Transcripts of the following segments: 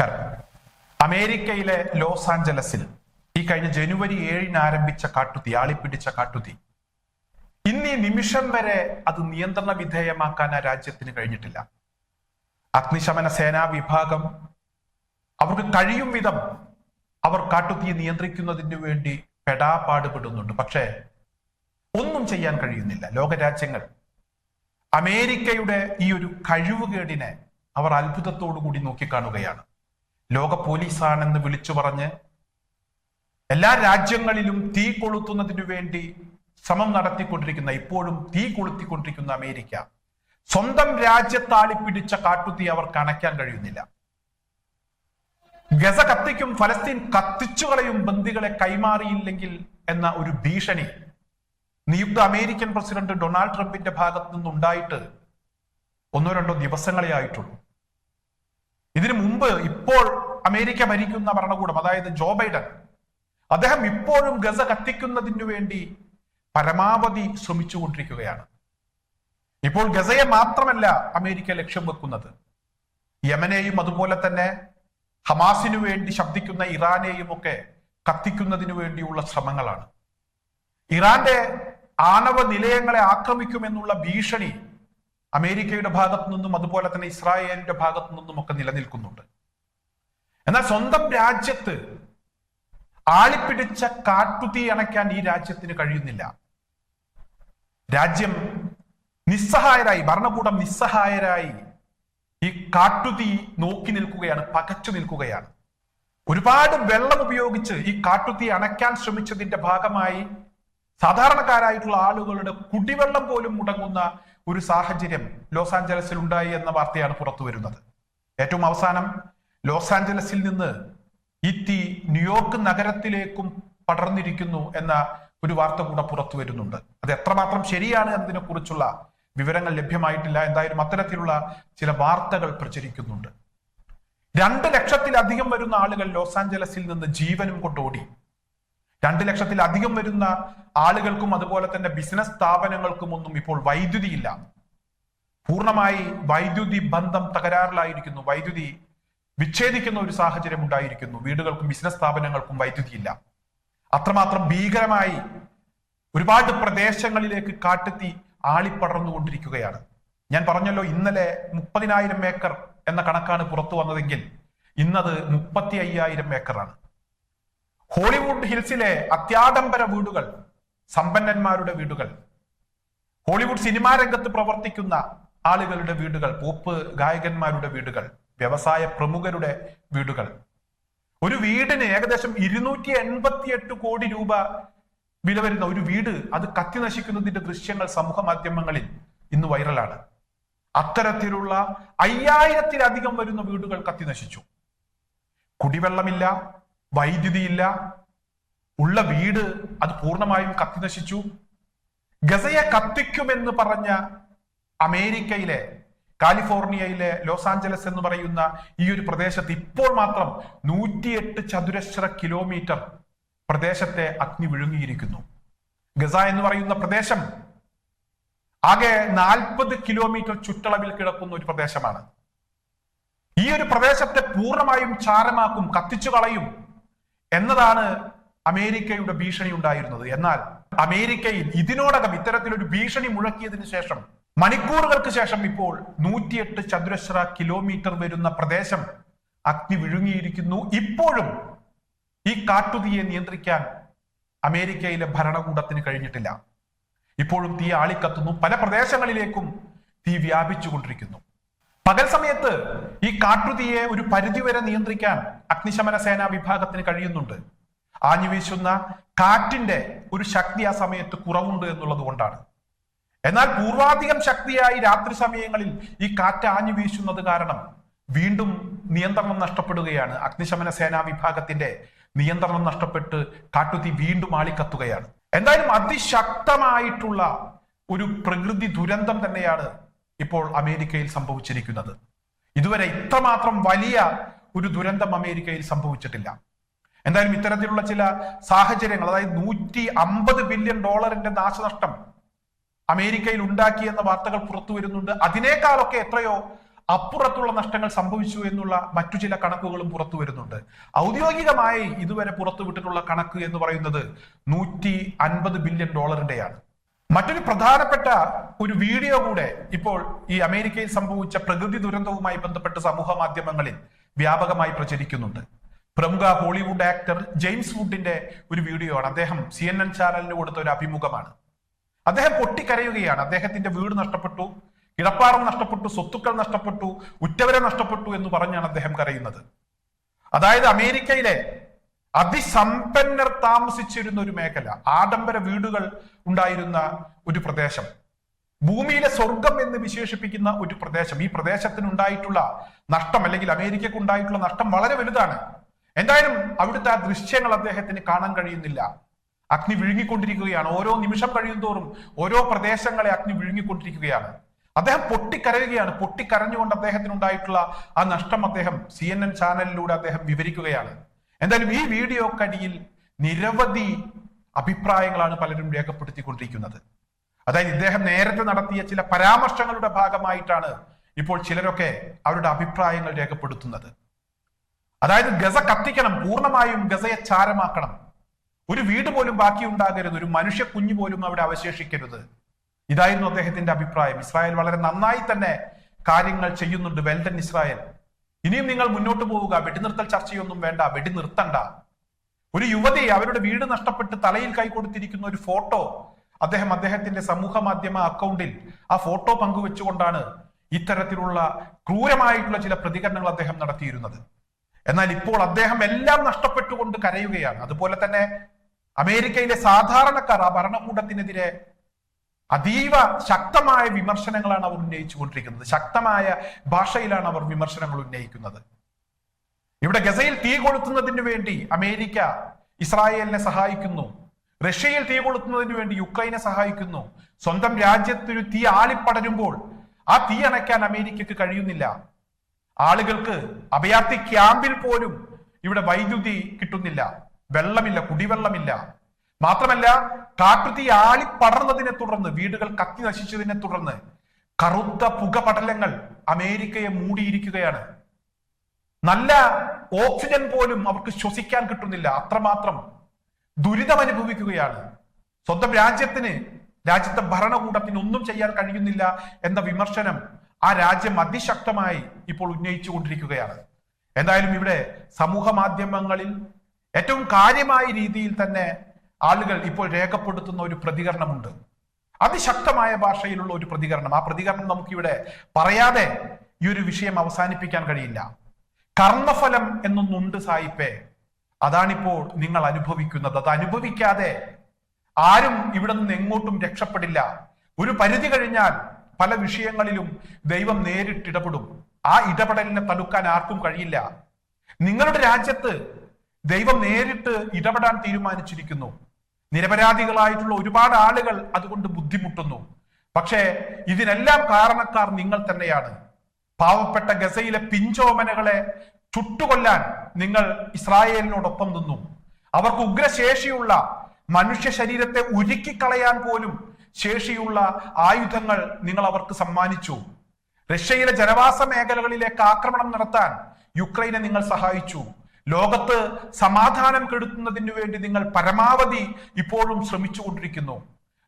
നമസ്കാരം. അമേരിക്കയിലെ ലോസ് ആഞ്ചലസിൽ ഈ കഴിഞ്ഞ ജനുവരി ഏഴിന് ആരംഭിച്ച കാട്ടുതീ ആളിപ്പിടിച്ച കാട്ടുതീ. ഇന്ന് ഈ നിമിഷം വരെ അത് നിയന്ത്രണ വിധേയമാക്കാൻ ആ രാജ്യത്തിന് കഴിഞ്ഞിട്ടില്ല. അഗ്നിശമന സേനാ വിഭാഗം അവർക്ക് കഴിയും വിധം അവർ കാട്ടുതീ നിയന്ത്രിക്കുന്നതിന് വേണ്ടി പെടാപാടുപെടുന്നുണ്ട്. പക്ഷേ ഒന്നും ചെയ്യാൻ കഴിയുന്നില്ല. ലോകരാജ്യങ്ങൾ അമേരിക്കയുടെ ഈ ഒരു കഴിവുകേടിനെ അവർ അത്ഭുതത്തോടു കൂടി നോക്കിക്കാണുകയാണ്. ലോക പോലീസാണെന്ന് വിളിച്ചു പറഞ്ഞ് എല്ലാ രാജ്യങ്ങളിലും തീ കൊളുത്തുന്നതിനു വേണ്ടി ശ്രമം നടത്തിക്കൊണ്ടിരിക്കുന്ന ഇപ്പോഴും തീ കൊളുത്തിക്കൊണ്ടിരിക്കുന്ന അമേരിക്ക. സ്വന്തം രാജ്യത്താളി പിടിച്ച കാട്ടുതീ അവർക്ക് അണയ്ക്കാൻ കഴിയുന്നില്ല. ഗസ കത്തിക്കും ഫലസ്തീൻ കത്തിച്ചുകളയും ബന്ദികളെ കൈമാറിയില്ലെങ്കിൽ എന്ന ഒരു ഭീഷണി നിയുക്ത അമേരിക്കൻ പ്രസിഡന്റ് ഡൊണാൾഡ് ട്രംപിന്റെ ഭാഗത്തു നിന്നുണ്ടായിട്ട് ഒന്നോ രണ്ടോ ദിവസങ്ങളെ ആയിട്ടുള്ളൂ. ഇതിനു മുമ്പ് ഇപ്പോൾ അമേരിക്ക ഭരിക്കുന്ന ഭരണകൂടം അതായത് ജോ ബൈഡൻ അദ്ദേഹം ഇപ്പോഴും ഗസ കത്തിക്കുന്നതിനു വേണ്ടി പരമാവധി ശ്രമിച്ചുകൊണ്ടിരിക്കുകയാണ്. ഇപ്പോൾ ഗസയെ മാത്രമല്ല അമേരിക്ക ലക്ഷ്യം വെക്കുന്നത്. യമനെയും അതുപോലെ തന്നെ ഹമാസിനു വേണ്ടി ശബ്ദിക്കുന്ന ഇറാനെയും ഒക്കെ കത്തിക്കുന്നതിനു വേണ്ടിയുള്ള ശ്രമങ്ങളാണ്. ഇറാന്റെ ആണവ നിലയങ്ങളെ ആക്രമിക്കുമെന്നുള്ള ഭീഷണി അമേരിക്കയുടെ ഭാഗത്തു നിന്നും അതുപോലെ തന്നെ ഇസ്രായേലിന്റെ ഭാഗത്തു നിന്നും ഒക്കെ നിലനിൽക്കുന്നുണ്ട്. എന്നാൽ സ്വന്തം രാജ്യത്ത് ആളിപ്പിടിച്ച കാട്ടുതീ അണയ്ക്കാൻ ഈ രാജ്യത്തിന് കഴിയുന്നില്ല. രാജ്യം നിസ്സഹായരായി ഭരണകൂടം നിസ്സഹായരായി ഈ കാട്ടുതീ നോക്കി നിൽക്കുകയാണ് പകച്ചു നിൽക്കുകയാണ്. ഒരുപാട് വെള്ളം ഉപയോഗിച്ച് ഈ കാട്ടുതീ അണയ്ക്കാൻ ശ്രമിച്ചതിന്റെ ഭാഗമായി സാധാരണക്കാരായിട്ടുള്ള ആളുകളുടെ കുടിവെള്ളം പോലും മുടങ്ങുന്ന ഒരു സാഹചര്യം ലോസ് ആഞ്ചലസിൽ ഉണ്ടായി എന്ന വാർത്തയാണ് പുറത്തു വരുന്നത് ഏറ്റവും അവസാനം ലോസ് ആഞ്ചലസിൽ നിന്ന് ഈ തീ ന്യൂയോർക്ക് നഗരത്തിലേക്കും പടർന്നിരിക്കുന്നു എന്ന ഒരു വാർത്ത കൂടെ പുറത്തു വരുന്നുണ്ട്. അത് എത്രമാത്രം ശരിയാണ് എന്നതിനെ കുറിച്ചുള്ള വിവരങ്ങൾ ലഭ്യമായിട്ടില്ല. എന്തായാലും അത്തരത്തിലുള്ള ചില വാർത്തകൾ പ്രചരിക്കുന്നുണ്ട്. രണ്ട് ലക്ഷത്തിലധികം വരുന്ന ആളുകൾ ലോസ് ആഞ്ചലസിൽ നിന്ന് ജീവനും കൊണ്ടോടി രണ്ട് ലക്ഷത്തിലധികം വരുന്ന ആളുകൾക്കും അതുപോലെ തന്നെ ബിസിനസ് സ്ഥാപനങ്ങൾക്കും ഒന്നും ഇപ്പോൾ വൈദ്യുതിയില്ല പൂർണമായി വൈദ്യുതി ബന്ധം തകരാറിലായിരിക്കുന്നു. വൈദ്യുതി വിച്ഛേദിക്കുന്ന ഒരു സാഹചര്യം ഉണ്ടായിരിക്കുന്നു. വീടുകൾക്കും ബിസിനസ് സ്ഥാപനങ്ങൾക്കും വൈദ്യുതിയില്ല. അത്രമാത്രം ഭീകരമായി ഒരുപാട് പ്രദേശങ്ങളിലേക്ക് കാട്ടെത്തി ആളിപ്പടർന്നുകൊണ്ടിരിക്കുകയാണ്. ഞാൻ പറഞ്ഞല്ലോ ഇന്നലെ മുപ്പതിനായിരം ഏക്കർ എന്ന കണക്കാണ് പുറത്തു വന്നതെങ്കിൽ ഇന്നത് മുപ്പത്തി അയ്യായിരം ഏക്കറാണ്. ഹോളിവുഡ് ഹിൽസിലെ അത്യാഡംബര വീടുകൾ സമ്പന്നന്മാരുടെ വീടുകൾ ഹോളിവുഡ് സിനിമാ രംഗത്ത് പ്രവർത്തിക്കുന്ന ആളുകളുടെ വീടുകൾ പോപ്പ് ഗായകന്മാരുടെ വീടുകൾ വ്യവസായ പ്രമുഖരുടെ വീടുകൾ. ഒരു വീടിന് ഏകദേശം ഇരുന്നൂറ്റി എൺപത്തിയെട്ട് കോടി രൂപ വില വരുന്ന ഒരു വീട് അത് കത്തി നശിക്കുന്നതിന്റെ ദൃശ്യങ്ങൾ സമൂഹ മാധ്യമങ്ങളിൽ ഇന്ന് വൈറലാണ്. അത്തരത്തിലുള്ള അയ്യായിരത്തിലധികം വരുന്ന വീടുകൾ കത്തി നശിച്ചു. കുടിവെള്ളമില്ല വൈദ്യുതിയില്ല ഉള്ള വീട് അത് പൂർണമായും കത്തി നശിച്ചു. ഗസയെ കത്തിക്കുമെന്ന് പറഞ്ഞ അമേരിക്കയിലെ കാലിഫോർണിയയിലെ ലോസ് ആഞ്ചലസ് എന്ന് പറയുന്ന ഈ ഒരു പ്രദേശത്ത് ഇപ്പോൾ മാത്രം നൂറ്റിയെട്ട് ചതുരശ്ര കിലോമീറ്റർ പ്രദേശത്തെ അഗ്നി വിഴുങ്ങിയിരിക്കുന്നു. ഗസ എന്ന് പറയുന്ന പ്രദേശം ആകെ നാൽപ്പത് കിലോമീറ്റർ ചുറ്റളവിൽ കിടക്കുന്ന ഒരു പ്രദേശമാണ്. ഈ ഒരു പ്രദേശത്തെ പൂർണമായും ചാരമാക്കും കത്തിച്ചു കളയും എന്നതാണ് അമേരിക്കയുടെ ഭീഷണി ഉണ്ടായിരുന്നത്. എന്നാൽ അമേരിക്കയിൽ ഇതിനോടകം ഇത്തരത്തിലൊരു ഭീഷണി മുഴക്കിയതിനു ശേഷം മണിക്കൂറുകൾക്ക് ശേഷം ഇപ്പോൾ നൂറ്റിയെട്ട് ചതുരശ്ര കിലോമീറ്റർ വരുന്ന പ്രദേശം അഗ്നി വിഴുങ്ങിയിരിക്കുന്നു. ഇപ്പോഴും ഈ കാട്ടുതീയെ നിയന്ത്രിക്കാൻ അമേരിക്കയിലെ ഭരണകൂടത്തിന് കഴിഞ്ഞിട്ടില്ല. ഇപ്പോഴും തീ ആളിക്കത്തുന്നു. പല പ്രദേശങ്ങളിലേക്കും തീ വ്യാപിച്ചുകൊണ്ടിരിക്കുന്നു. പകൽ സമയത്ത് ഈ കാട്ടുതീയെ ഒരു പരിധിവരെ നിയന്ത്രിക്കാൻ അഗ്നിശമന സേനാ വിഭാഗത്തിന് കഴിയുന്നുണ്ട്. ആഞ്ഞു വീശുന്ന കാറ്റിന്റെ ഒരു ശക്തി ആ സമയത്ത് കുറവുണ്ട് എന്നുള്ളത് കൊണ്ടാണ്. എന്നാൽ പൂർവാധികം ശക്തിയായി രാത്രി സമയങ്ങളിൽ ഈ കാറ്റ് ആഞ്ഞു വീശുന്നത് കാരണം വീണ്ടും നിയന്ത്രണം നഷ്ടപ്പെടുകയാണ്. അഗ്നിശമന സേനാ വിഭാഗത്തിന്റെ നിയന്ത്രണം നഷ്ടപ്പെട്ട് കാട്ടുതീ വീണ്ടും ആളിക്കത്തുകയാണ്. എന്തായാലും അതിശക്തമായിട്ടുള്ള ഒരു പ്രകൃതി ദുരന്തം തന്നെയാണ് ഇപ്പോൾ അമേരിക്കയിൽ സംഭവിച്ചിരിക്കുന്നത്. ഇതുവരെ ഇത്രമാത്രം വലിയ ഒരു ദുരന്തം അമേരിക്കയിൽ സംഭവിച്ചിട്ടില്ല. എന്തായാലും ഇത്തരത്തിലുള്ള ചില സാഹചര്യങ്ങൾ അതായത് നൂറ്റി അമ്പത് ബില്യൺ ഡോളറിന്റെ നാശനഷ്ടം അമേരിക്കയിൽ ഉണ്ടാക്കി എന്ന വാർത്തകൾ പുറത്തു വരുന്നുണ്ട്. അതിനേക്കാളൊക്കെ എത്രയോ അപ്പുറത്തുള്ള നഷ്ടങ്ങൾ സംഭവിച്ചു എന്നുള്ള മറ്റു ചില കണക്കുകളും പുറത്തു വരുന്നുണ്ട്. ഔദ്യോഗികമായി ഇതുവരെ പുറത്തുവിട്ടിട്ടുള്ള കണക്ക് എന്ന് പറയുന്നത് നൂറ്റി അൻപത് ബില്യൺ ഡോളറിന്റെയാണ്. മറ്റൊരു പ്രധാനപ്പെട്ട ഒരു വീഡിയോ കൂടെ ഇപ്പോൾ ഈ അമേരിക്കയിൽ സംഭവിച്ച പ്രകൃതി ദുരന്തവുമായി ബന്ധപ്പെട്ട് സമൂഹ മാധ്യമങ്ങളിൽ വ്യാപകമായി പ്രചരിക്കുന്നുണ്ട്. പ്രമുഖ ഹോളിവുഡ് ആക്ടർ ജെയിംസ് വുഡിന്റെ ഒരു വീഡിയോ ആണ് അദ്ദേഹം സി എൻ എൻ ചാനലിന് കൊടുത്ത ഒരു അഭിമുഖമാണ്. അദ്ദേഹം പൊട്ടിക്കരയുകയാണ്. അദ്ദേഹത്തിന്റെ വീട് നഷ്ടപ്പെട്ടു കിടപ്പാറം നഷ്ടപ്പെട്ടു സ്വത്തുക്കൾ നഷ്ടപ്പെട്ടു ഉറ്റവരെ നഷ്ടപ്പെട്ടു എന്ന് പറഞ്ഞാണ് അദ്ദേഹം കരയുന്നത്. അതായത് അമേരിക്കയിലെ അതിസമ്പന്നർ താമസിച്ചിരുന്ന ഒരു മേഖല ആഡംബര വീടുകൾ ഉണ്ടായിരുന്ന ഒരു പ്രദേശം ഭൂമിയിലെ സ്വർഗം എന്ന് വിശേഷിപ്പിക്കുന്ന ഒരു പ്രദേശം. ഈ പ്രദേശത്തിനുണ്ടായിട്ടുള്ള നഷ്ടം അല്ലെങ്കിൽ അമേരിക്കക്ക് ഉണ്ടായിട്ടുള്ള നഷ്ടം വളരെ വലുതാണ്. എന്തായാലും അവിടുത്തെ ആ ദൃശ്യങ്ങൾ അദ്ദേഹത്തിന് കാണാൻ കഴിയുന്നില്ല. അഗ്നി വിഴുങ്ങിക്കൊണ്ടിരിക്കുകയാണ്. ഓരോ നിമിഷം കഴിയുന്തോറും ഓരോ പ്രദേശങ്ങളെ അഗ്നി വിഴുങ്ങിക്കൊണ്ടിരിക്കുകയാണ്. അദ്ദേഹം പൊട്ടിക്കരയുകയാണ്. പൊട്ടിക്കരഞ്ഞുകൊണ്ട് അദ്ദേഹത്തിന് ഉണ്ടായിട്ടുള്ള ആ നഷ്ടം അദ്ദേഹം സി എൻ എൻ ചാനലിലൂടെ അദ്ദേഹം വിവരിക്കുകയാണ്. എന്തായാലും ഈ വീഡിയോക്കടിയിൽ നിരവധി അഭിപ്രായങ്ങളാണ് പലരും രേഖപ്പെടുത്തിക്കൊണ്ടിരിക്കുന്നത്. അതായത് ഇദ്ദേഹം നേരത്തെ നടത്തിയ ചില പരാമർശങ്ങളുടെ ഭാഗമായിട്ടാണ് ഇപ്പോൾ ചിലരൊക്കെ അവരുടെ അഭിപ്രായങ്ങൾ രേഖപ്പെടുത്തുന്നത്. അതായത് ഗസ കത്തിക്കണം പൂർണമായും ഗസയെ ചാരമാക്കണം. ഒരു വീട് പോലും ബാക്കി ഉണ്ടാകരുത് ഒരു മനുഷ്യ കുഞ്ഞു പോലും അവിടെ അവശേഷിക്കരുത്. ഇതായിരുന്നു അദ്ദേഹത്തിന്റെ അഭിപ്രായം. ഇസ്രായേൽ വളരെ നന്നായി തന്നെ കാര്യങ്ങൾ ചെയ്യുന്നുണ്ട് വെൽഡൻ ഇസ്രായേൽ. ഇനിയും നിങ്ങൾ മുന്നോട്ട് പോവുക വെടിനിർത്തൽ ചർച്ചയൊന്നും വേണ്ട വെടി നിർത്തണ്ട ഒരു യുവതി അവരുടെ വീട് നഷ്ടപ്പെട്ട് തലയിൽ കൈ കൊടുത്തിരിക്കുന്ന ഒരു ഫോട്ടോ അദ്ദേഹം അദ്ദേഹത്തിന്റെ സമൂഹ മാധ്യമ അക്കൗണ്ടിൽ ആ ഫോട്ടോ പങ്കുവെച്ചുകൊണ്ടാണ് ഇത്തരത്തിലുള്ള ക്രൂരമായിട്ടുള്ള ചില പ്രതികരണങ്ങൾ അദ്ദേഹം നടത്തിയിരുന്നത്. എന്നാൽ ഇപ്പോൾ അദ്ദേഹം എല്ലാം നഷ്ടപ്പെട്ടുകൊണ്ട് കരയുകയാണ്. അതുപോലെ തന്നെ അമേരിക്കയിലെ സാധാരണക്കാർ ആ ഭരണകൂടത്തിനെതിരെ അതീവ ശക്തമായ വിമർശനങ്ങളാണ് അവർ ഉന്നയിച്ചുകൊണ്ടിരിക്കുന്നത്. ശക്തമായ ഭാഷയിലാണ് അവർ വിമർശനങ്ങൾ ഉന്നയിക്കുന്നത്. ഇവിടെ ഗസയിൽ തീ കൊളുത്തുന്നതിന് വേണ്ടി അമേരിക്ക ഇസ്രായേലിനെ സഹായിക്കുന്നു. റഷ്യയിൽ തീ കൊളുത്തുന്നതിന് വേണ്ടി യുക്രൈനെ സഹായിക്കുന്നു. സ്വന്തം രാജ്യത്തൊരു തീ ആളിപ്പടരുമ്പോൾ ആ തീ അണയ്ക്കാൻ അമേരിക്കക്ക് കഴിയുന്നില്ല. ആളുകൾക്ക് അഭയാർത്ഥി ക്യാമ്പിൽ പോലും ഇവിടെ വൈദ്യുതി കിട്ടുന്നില്ല. വെള്ളമില്ല കുടിവെള്ളമില്ല. മാത്രമല്ല കാട്ടുതീ ആളിപ്പടർന്നതിനെ തുടർന്ന് വീടുകൾ കത്തി നശിച്ചതിനെ തുടർന്ന് കറുത്ത പുകപടലങ്ങൾ അമേരിക്കയെ മൂടിയിരിക്കുകയാണ്. നല്ല ഓക്സിജൻ പോലും അവർക്ക് ശ്വസിക്കാൻ കിട്ടുന്നില്ല. അത്രമാത്രം ദുരിതം അനുഭവിക്കുകയാണ് സ്വന്തം രാജ്യത്തിന് രാജ്യത്തെ ഭരണകൂടത്തിന് ഒന്നും ചെയ്യാൻ കഴിയുന്നില്ല എന്ന വിമർശനം ആ രാജ്യം അതിശക്തമായി ഇപ്പോൾ ഉന്നയിച്ചുകൊണ്ടിരിക്കുകയാണ്. എന്തായാലും ഇവിടെ സമൂഹ മാധ്യമങ്ങളിൽ ഏറ്റവും കാര്യമായ രീതിയിൽ തന്നെ ആളുകൾ ഇപ്പോൾ രേഖപ്പെടുത്തുന്ന ഒരു പ്രതികരണമുണ്ട്. അതിശക്തമായ ഭാഷയിലുള്ള ഒരു പ്രതികരണം. ആ പ്രതികരണം നമുക്കിവിടെ പറയാതെ ഈ ഒരു വിഷയം അവസാനിപ്പിക്കാൻ കഴിയില്ല. കർമ്മഫലം എന്നൊന്നുണ്ട് സായിപ്പേ അതാണിപ്പോൾ നിങ്ങൾ അനുഭവിക്കുന്നത്. അത് അനുഭവിക്കാതെ ആരും ഇവിടെ നിന്ന് എങ്ങോട്ടും രക്ഷപ്പെടില്ല. ഒരു പരിധി കഴിഞ്ഞാൽ പല വിഷയങ്ങളിലും ദൈവം നേരിട്ടിടപെടും ആ ഇടപെടലിനെ തടുക്കാൻ ആർക്കും കഴിയില്ല. നിങ്ങളുടെ രാജ്യത്ത് ദൈവം നേരിട്ട് ഇടപെടാൻ തീരുമാനിച്ചിരിക്കുന്നു. നിരപരാധികളായിട്ടുള്ള ഒരുപാട് ആളുകൾ അതുകൊണ്ട് ബുദ്ധിമുട്ടുന്നു. പക്ഷേ ഇതിനെല്ലാം കാരണക്കാർ നിങ്ങൾ തന്നെയാണ്. പാവപ്പെട്ട ഗസയിലെ പിഞ്ചോമനകളെ ചുട്ടുകൊല്ലാൻ നിങ്ങൾ ഇസ്രായേലിനോടൊപ്പം നിന്നു. അവർക്ക് ഉഗ്രശേഷിയുള്ള മനുഷ്യ ശരീരത്തെ ഉരുക്കിക്കളയാൻ പോലും ശേഷിയുള്ള ആയുധങ്ങൾ നിങ്ങൾ അവർക്ക് സമ്മാനിച്ചു. റഷ്യയിലെ ജനവാസ മേഖലകളിലേക്ക് ആക്രമണം നടത്താൻ യുക്രൈനെ നിങ്ങൾ സഹായിച്ചു. ലോകത്ത് സമാധാനം കെടുത്തുന്നതിന് വേണ്ടി നിങ്ങൾ പരമാവധി ഇപ്പോഴും ശ്രമിച്ചു കൊണ്ടിരിക്കുന്നു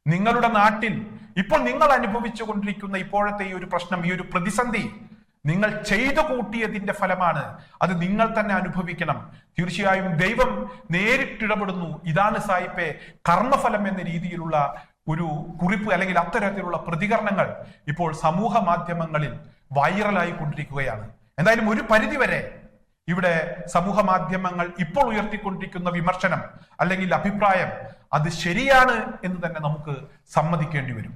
നിങ്ങളുടെ നാട്ടിൽ ഇപ്പോൾ നിങ്ങൾ അനുഭവിച്ചു കൊണ്ടിരിക്കുന്ന ഇപ്പോഴത്തെ ഈ ഒരു പ്രശ്നം ഈ ഒരു പ്രതിസന്ധി നിങ്ങൾ ചെയ്തു കൂട്ടിയതിന്റെ ഫലമാണ് അത് നിങ്ങൾ തന്നെ അനുഭവിക്കണം. തീർച്ചയായും ദൈവം നേരിട്ടിടപെടുന്നു. ഇതാണ് സായിപ്പെ കർമ്മഫലം എന്ന രീതിയിലുള്ള ഒരു കുറിപ്പ് അല്ലെങ്കിൽ അത്തരത്തിലുള്ള പ്രതികരണങ്ങൾ ഇപ്പോൾ സമൂഹ മാധ്യമങ്ങളിൽ വൈറലായി കൊണ്ടിരിക്കുകയാണ് എന്തായാലും ഒരു പരിധിവരെ ഇവിടെ സമൂഹ മാധ്യമങ്ങൾ ഇപ്പോൾ ഉയർത്തിക്കൊണ്ടിരിക്കുന്ന വിമർശനം അല്ലെങ്കിൽ അഭിപ്രായം അത് ശരിയാണ് എന്ന് തന്നെ നമുക്ക് സമ്മതിക്കേണ്ടി വരും.